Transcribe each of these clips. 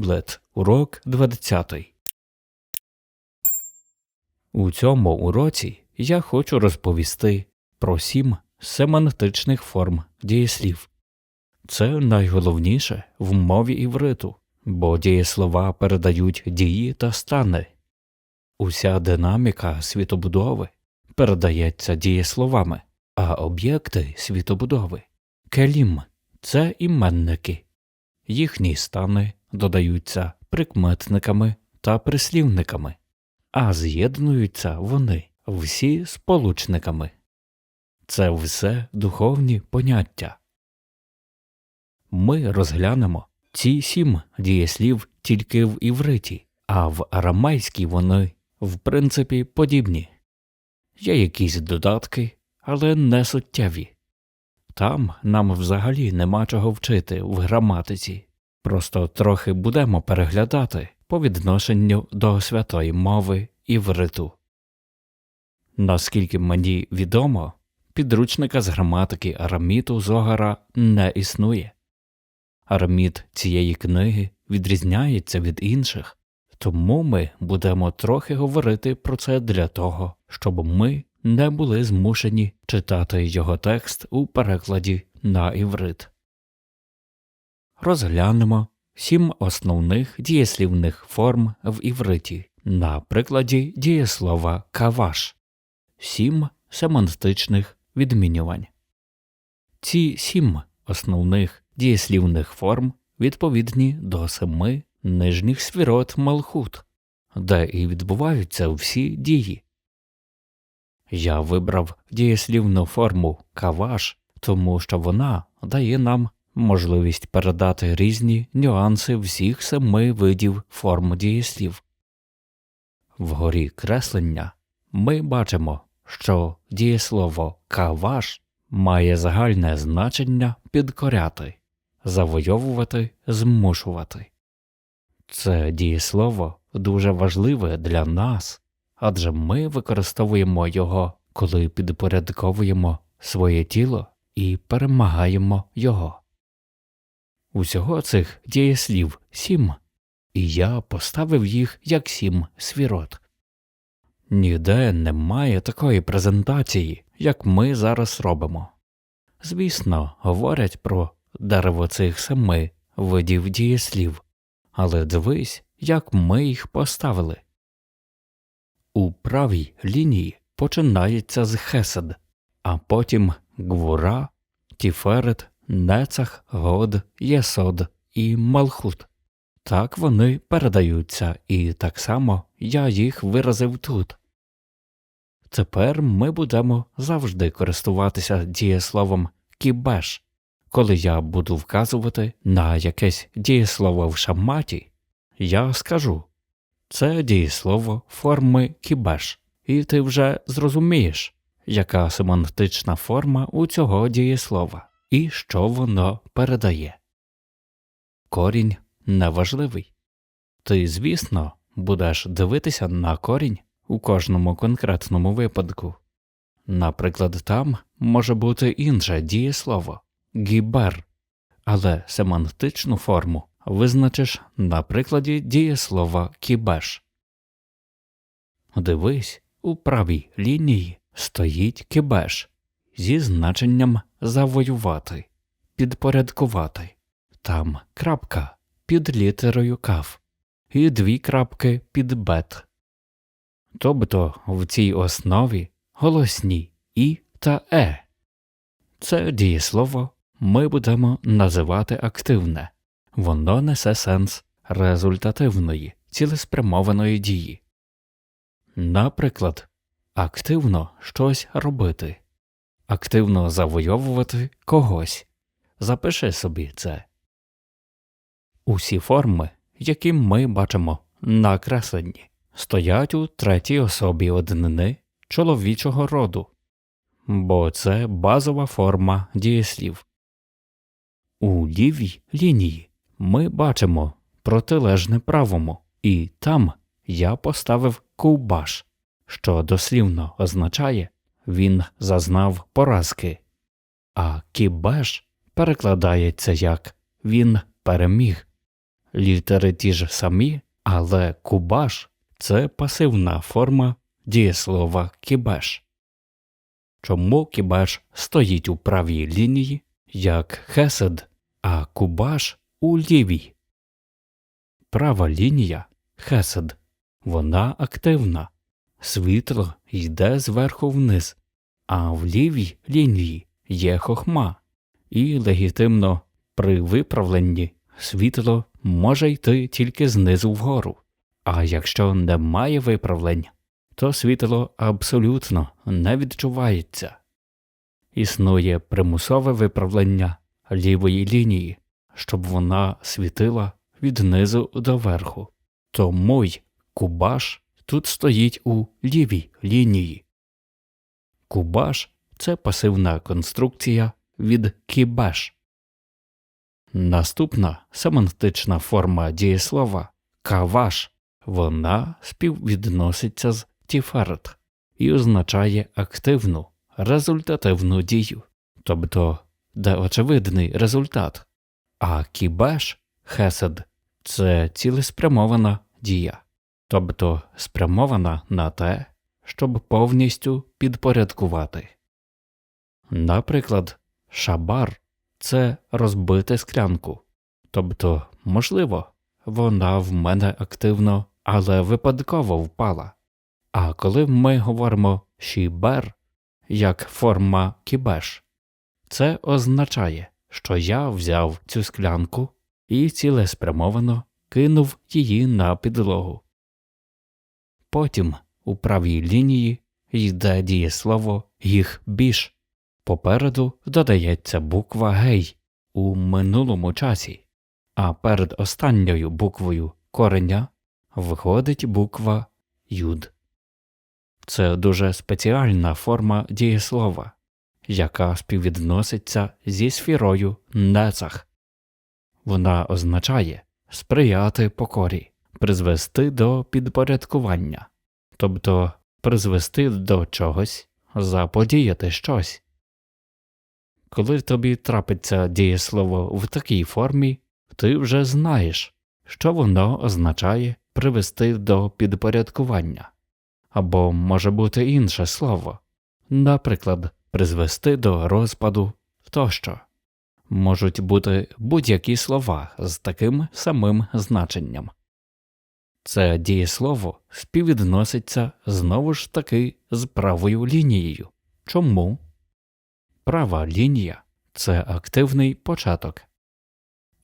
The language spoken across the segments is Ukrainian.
Гемлет, урок 20. У цьому уроці я хочу розповісти про сім семантичних форм дієслів. Це найголовніше в мові івриту, бо дієслова передають дії та стани. Уся динаміка світобудови передається дієсловами, а об'єкти світобудови келім це іменники. Їхні стани додаються прикметниками та прислівниками, а з'єднуються вони всі сполучниками. Це все духовні поняття. Ми розглянемо ці сім дієслів тільки в івриті, а в арамайській вони, в принципі, подібні. Є якісь додатки, але не суттєві. Там нам взагалі нема чого вчити в граматиці, просто трохи будемо переглядати по відношенню до святої мови івриту. Наскільки мені відомо, підручника з граматики араміту Зогара не існує. Араміт цієї книги відрізняється від інших, тому ми будемо трохи говорити про це для того, щоб ми не були змушені читати його текст у перекладі на іврит. Розглянемо сім основних дієслівних форм в івриті на прикладі дієслова каваш, сім семантичних відмінювань. Ці сім основних дієслівних форм відповідні до семи нижніх свірот Малхут, де і відбуваються всі дії. Я вибрав дієслівну форму каваш, тому що вона дає нам можливість передати різні нюанси всіх семи видів форм дієслів. Вгорі креслення ми бачимо, що дієслово каваш має загальне значення підкоряти, завойовувати, змушувати. Це дієслово дуже важливе для нас, адже ми використовуємо його, коли підпорядковуємо своє тіло і перемагаємо його. Усього цих дієслів сім, і я поставив їх як сім свірот. Ніде немає такої презентації, як ми зараз робимо. Звісно, говорять про дерево цих семи видів дієслів, але дивись, як ми їх поставили. У правій лінії починається з хесед, а потім гвура, тіферет, нецах, год, єсод і малхут. Так вони передаються, і так само я їх виразив тут. Тепер ми будемо завжди користуватися дієсловом кібеш, коли я буду вказувати на якесь дієслово в шаматі, я скажу це дієслово форми кібеш, і ти вже зрозумієш, яка семантична форма у цього дієслова і що воно передає. Корінь неважливий. Ти, звісно, будеш дивитися на корінь у кожному конкретному випадку. Наприклад, там може бути інше дієслово гібер, але семантичну форму визначиш на прикладі дієслова кібеш. Дивись, у правій лінії стоїть кібеш зі значенням завоювати, підпорядкувати, там крапка під літерою кав і дві крапки під бет. Тобто в цій основі голосні і та е. Це дієслово ми будемо називати активне, воно несе сенс результативної, цілеспрямованої дії. Наприклад, активно щось робити, активно завойовувати когось. Запиши собі це. Усі форми, які ми бачимо на кресленні, стоять у третій особі однини чоловічого роду, бо це базова форма дієслів. У лівій лінії ми бачимо протилежне правому, і там я поставив ковбаш, що дослівно означає він зазнав поразки, а кібеш перекладається як він переміг. літери ті ж самі, але кубаш це пасивна форма дієслова кібеш. Чому кібеш стоїть у правій лінії, як хесед, а кубаш у лівій? Права лінія хесед, вона активна, світло йде зверху вниз, а в лівій лінії є хохма, і легітимно при виправленні світло може йти тільки знизу вгору, а якщо немає виправлень, то світло абсолютно не відчувається. Існує примусове виправлення лівої лінії, щоб вона світила від низу до верху. Тому й кубаш тут стоїть у лівій лінії. Кубаш це пасивна конструкція від кібеш. Наступна семантична форма дієслова каваш вона співвідноситься з тіферет і означає активну, результативну дію, тобто де очевидний результат, а кібеш хесед це цілеспрямована дія, тобто спрямована на те, щоб повністю підпорядкувати. Наприклад, шабар це розбити склянку, тобто, можливо, вона в мене активно, але випадково впала. А коли ми говоримо шібер як форма кібеш, це означає, що я взяв цю склянку і цілеспрямовано кинув її на підлогу. Потім у правій лінії йде дієслово їх біж. Попереду додається буква гей у минулому часі, а перед останньою буквою кореня виходить буква юд. Це дуже спеціальна форма дієслова, яка співвідноситься зі сфірою нецах. Вона означає сприяти покорі, призвести до підпорядкування, тобто призвести до чогось, заподіяти щось. Коли тобі трапиться дієслово в такій формі, ти вже знаєш, що воно означає привести до підпорядкування, або може бути інше слово, наприклад, призвести до розпаду тощо. Можуть бути будь-які слова з таким самим значенням. Це дієслово співвідноситься знову ж таки з правою лінією. Чому? Права лінія це активний початок,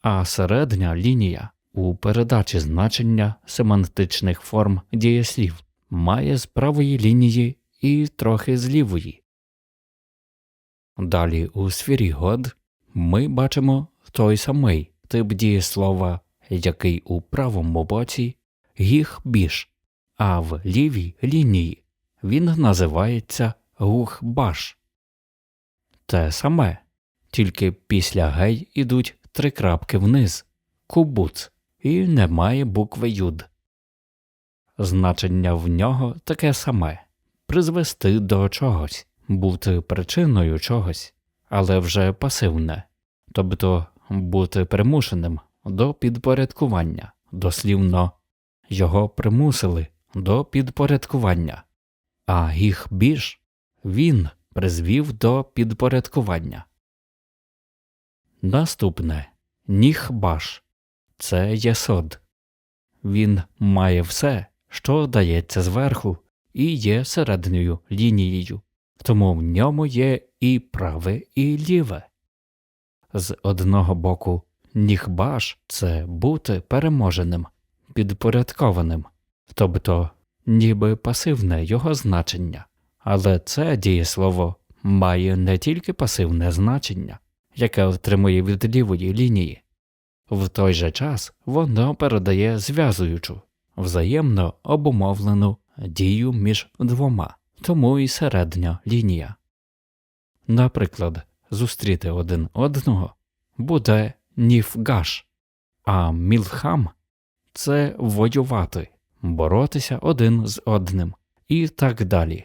а середня лінія у передачі значення семантичних форм дієслів має з правої лінії і трохи з лівої. Далі у сфері год ми бачимо той самий тип дієслова, який у правому боці гіх біж, а в лівій лінії. Він називається гухбаш. Те саме, тільки після гей ідуть три крапки вниз. Кубуц, і немає букви юд. Значення в нього таке саме. Призвести до чогось, бути причиною чогось, але вже пасивне, тобто бути примушеним до підпорядкування, дослівно його примусили до підпорядкування, а їх біж він призвів до підпорядкування. Наступне ніхбаш це єсод. Він має все, що дається зверху, і є середньою лінією, тому в ньому є і праве, і ліве. З одного боку, ніхбаш це бути переможеним, підпорядкованим, тобто ніби пасивне його значення. Але це дієслово має не тільки пасивне значення, яке отримує від лівої лінії, в той же час воно передає зв'язуючу, взаємно обумовлену дію між двома, тому і середня лінія. Наприклад, зустріти один одного буде ніфгаш, а мілхам це воювати, боротися один з одним і так далі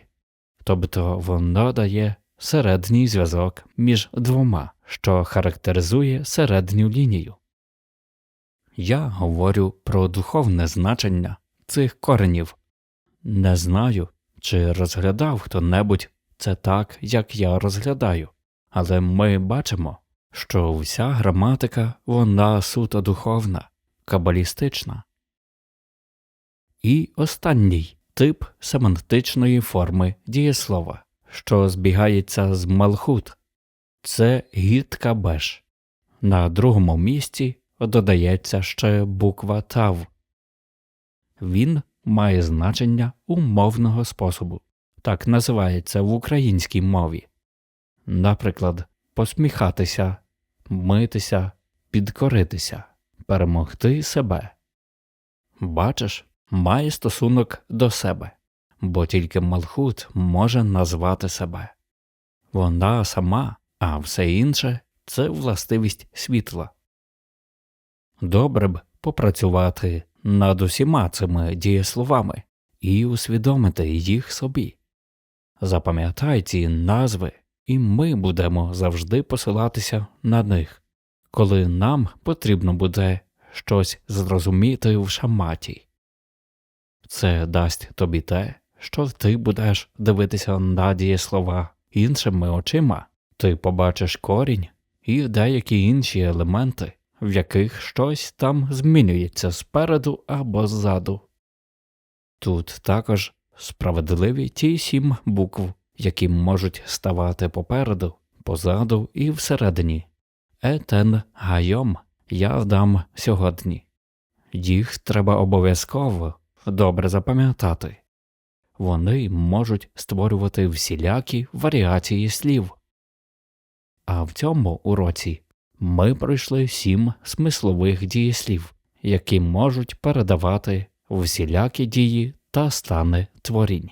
тобто воно дає середній зв'язок між двома, що характеризує середню лінію. Я говорю про духовне значення цих коренів. Не знаю, чи розглядав хто-небудь це так, як я розглядаю, але ми бачимо, що вся граматика вона суто духовна, кабалістична. І останній тип семантичної форми дієслова, що збігається з малхут, це гідка беш. На другому місці додається ще буква тав. Він має значення умовного способу, так називається в українській мові. Наприклад, посміхатися, митися, підкоритися, перемогти себе. Бачиш, має стосунок до себе, бо тільки Малхут може назвати себе. Вона сама, а все інше це властивість світла. Добре б попрацювати над усіма цими дієсловами і усвідомити їх собі. Запам'ятай ці назви, і ми будемо завжди посилатися на них, коли нам потрібно буде щось зрозуміти в шаматі. Це дасть тобі те, що ти будеш дивитися на дієслова іншими очима, ти побачиш корінь і деякі інші елементи, в яких щось там змінюється спереду або ззаду. Тут також справедливі ті сім букв, які можуть ставати попереду, позаду і всередині. Етен гайом я дам сьогодні. Їх треба обов'язково добре запам'ятати. Вони можуть створювати всілякі варіації слів. А в цьому уроці ми пройшли сім смислових дієслів, які можуть передавати всілякі дії та стани творінь.